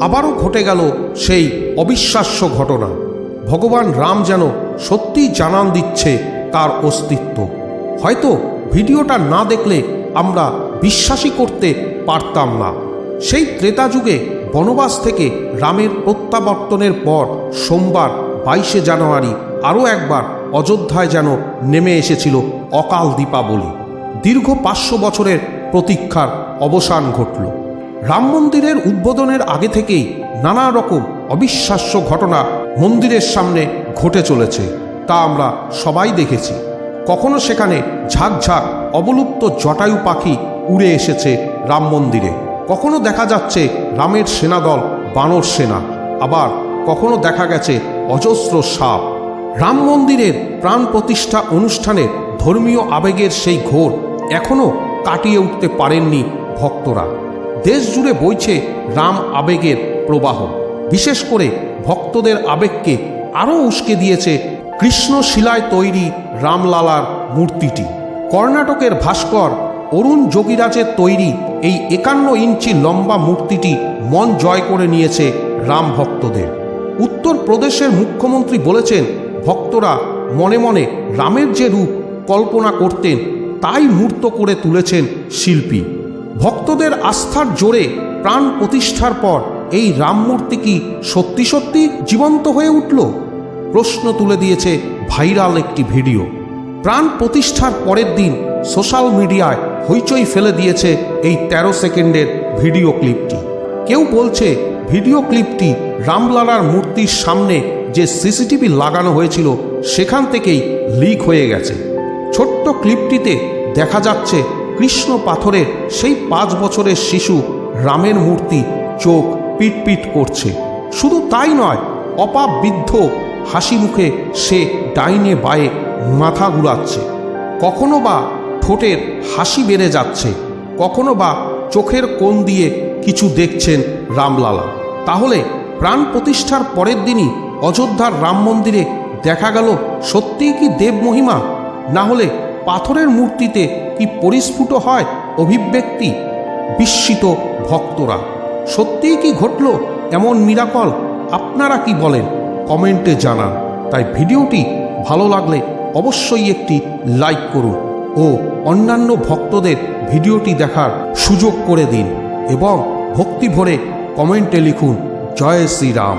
আবারও ঘটে গেল সেই অবিশ্বাস্য ঘটনা। ভগবান রাম যেন সত্যিই জানান দিচ্ছে তার অস্তিত্ব। হয়তো ভিডিওটা না দেখলে আমরা বিশ্বাসই করতে পারতাম না। সেই ত্রেতা যুগে বনবাস থেকে রামের প্রত্যাবর্তনের পর সোমবার বাইশে জানুয়ারি আরও একবার অযোধ্যায় যেন নেমে এসেছিল অকাল দীপাবলি। দীর্ঘ পাঁচশো বছরের প্রতীক্ষার অবসান ঘটল। রাম মন্দিরের উদ্বোধনের আগে থেকেই নানা রকম অবিশ্বাস্য ঘটনা মন্দিরের সামনে ঘটে চলেছে, তা আমরা সবাই দেখেছি। কখনো সেখানে ঝাঁকঝাঁক অবলুপ্ত জটায়ু পাখি উড়ে এসেছে রাম মন্দিরে। কখনো দেখা যাচ্ছে রামের সেনাদল বানর সেনা, আবার কখনো দেখা গেছে অজস্র সাপ। রাম মন্দিরের প্রাণ প্রতিষ্ঠা অনুষ্ঠানের ধর্মীয় আবেগের সেই ঘোর এখনও কাটিয়ে উঠতে পারেননি ভক্তরা। দেশ জুড়ে বইছে রাম আবেগের প্রবাহ। বিশেষ করে ভক্তদের আবেগকে আরও উস্কে দিয়েছে কৃষ্ণ শিলায় তৈরি রামলালার মূর্তিটি। কর্ণাটকের ভাস্কর অরুণ যোগীরাজের তৈরি এই একান্ন ইঞ্চি লম্বা মূর্তিটি মন জয় করে নিয়েছে রাম ভক্তদের। উত্তরপ্রদেশের মুখ্যমন্ত্রী বলেছেন, ভক্তরা মনে মনে রামের যে রূপ কল্পনা করতেন, তাই মূর্ত করে তুলেছেন শিল্পী। ভক্তদের আস্থার জোরে প্রাণ প্রতিষ্ঠার পর এই রামমূর্তি কি সত্যি সত্যি জীবন্ত হয়ে উঠল? প্রশ্ন তুলে দিয়েছে ভাইরাল একটি ভিডিও। প্রাণ প্রতিষ্ঠার পরের দিন সোশ্যাল মিডিয়ায় হইচই ফেলে দিয়েছে এই ১৩ সেকেন্ডের ভিডিও ক্লিপটি। কেউ বলছে ভিডিও ক্লিপটি রামলালার মূর্তির সামনে যে সিসিটিভি লাগানো হয়েছিল সেখান থেকেই লিক হয়ে গেছে। ছোট্ট ক্লিপটিতে দেখা যাচ্ছে কৃষ্ণ পাথরের সেই পাঁচ বছরের শিশু রামের মূর্তি চোখ পিটপিট করছে। শুধু তাই নয়, অপাপ হাসি মুখে সে ডাইনে বায়ে মাথা ঘুরাচ্ছে। কখনো বা ঠোঁটের হাসি বেড়ে যাচ্ছে, কখনো বা চোখের কোণ দিয়ে কিছু দেখছেন রামলালা। তাহলে প্রাণ প্রতিষ্ঠার পরের দিনই অযোধ্যার রাম মন্দিরে দেখা গেল সত্যিই কি দেব মহিমা? না হলে পাথরের মূর্তিতে কি পরিস্ফুট হয় অভিব্যক্তি? বিস্মিত ভক্তরা, সত্যিই কি ঘটল এমন মিরাকল আপনারা কি বলেন? কমেন্টে জানান। তাই ভিডিওটি ভালো লাগলে অবশ্যই একটি লাইক করুন ও অন্যান্য ভক্তদের ভিডিওটি দেখার সুযোগ করে দিন এবং ভক্তি ভরে কমেন্টে লিখুন, জয় শ্রীরাম।